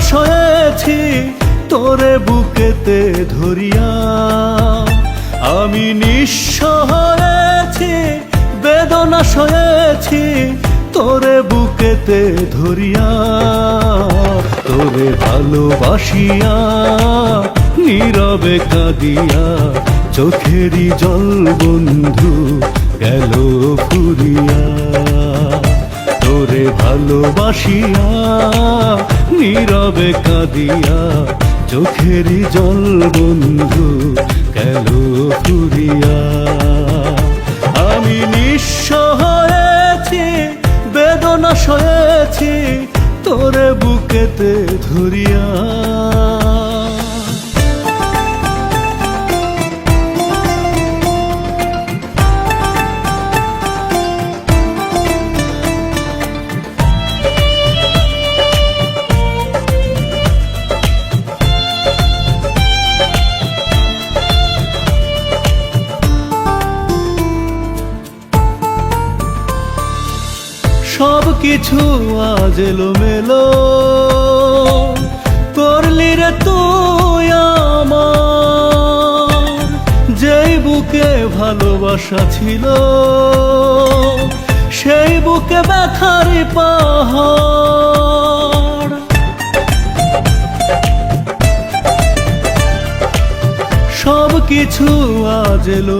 সয়েছি তোরে বুকেতে ধরিয়া। আমি নিঃস্ব বেদনা সয়েছি, তোরে বুকেতে ধরিয়া। তোরে ভালোবাসিয়া, নীরবে কাঁদিয়া, চোখেরই জল বন্ধু গেল ফুরিয়া। ভালোবাসিয়া, নীরবে কাঁদিয়া চোখেরই জল বন্ধু গেল ফুরিয়া? আমি নিঃস্ব হয়েছি, বেদনা সয়েছি, তোরে বুকেতে ধরিয়া সব কিছু আজ এলো মেলো করলি রে তুই আমার, যেই বুকে ভালোবাসা ছিল, সেই বুকে ব্যথারি পাহাড়। সব কিছু আজ এলো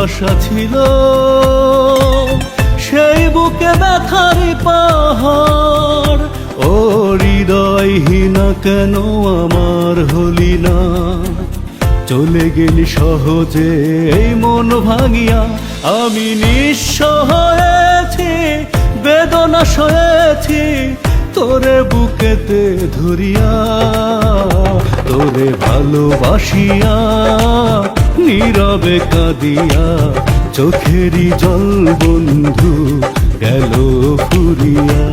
ভালোবাসা ছিল, সেই বুকে ব্যথারি পাহাড়। ও হৃদয়হীনা কেন আমার হলি না? চলে গেলি সহজে, এই মন ভাঙিয়া আমি নিঃস্ব বেদনা সয়েছি, তোরে বুকেতে ধরিয়া, তোরে ভালোবাসিয়া। নীরবে কাঁদিয়া চোখেরই জল বন্ধু গেল ফুরিয়া।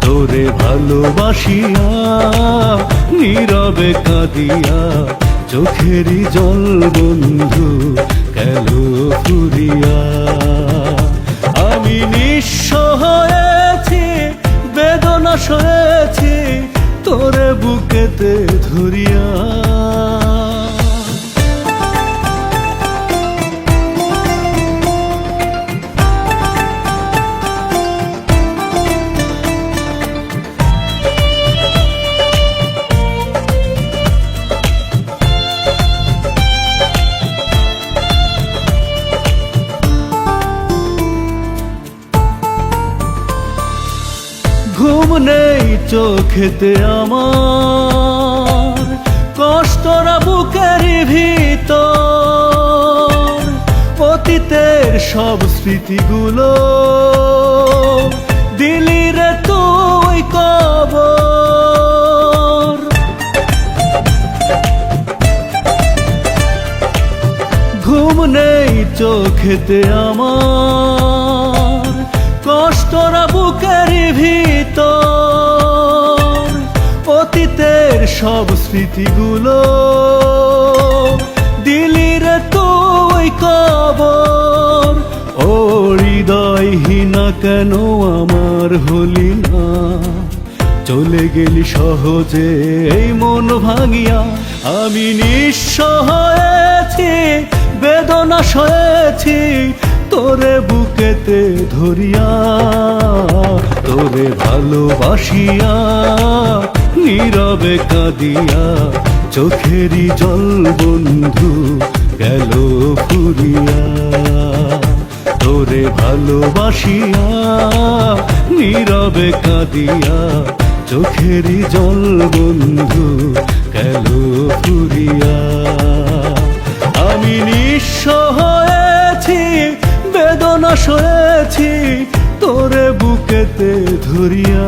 তোরে ভালোবাসিয়া নীরবে কাঁদিয়া চোখেরই জল বন্ধু গেল ফুরিয়া। আমি নিঃস্ব বেদনা সয়েছি, তোরে বুকেতে ধরিয়া। ঘুম নেই চোখেতে আমার। কষ্টরা বুকের ভিতর। অতীতের সব স্মৃতিগুলো দিলি রে তুই কবর। ঘুম নেই চোখেতে আমার। কষ্টরা বুকের সব স্মৃতিগুলো। দিলি রে তুই কবর। ও হৃদয়হীনা কেন আমার হলি না? চলে গেলি সহজে, এই মন ভাঙিয়া। আমি নিঃস্ব হয়েছি, বেদনা সয়েছি, তোরে বুকেতে ধরিয়া, তোরে ভালোবাসিয়া। নীরবে কাঁদিয়া চোখেরই জল বন্ধু গেল ফুরিয়া। তোরে ভালোবাসিয়া নীরবে কাঁদিয়া চোখেরই জল বন্ধু গেল ফুরিয়া। আমি নিঃস্ব হয়েছি, বেদনা সয়েছি, তোরে বুকেতে ধরিয়া।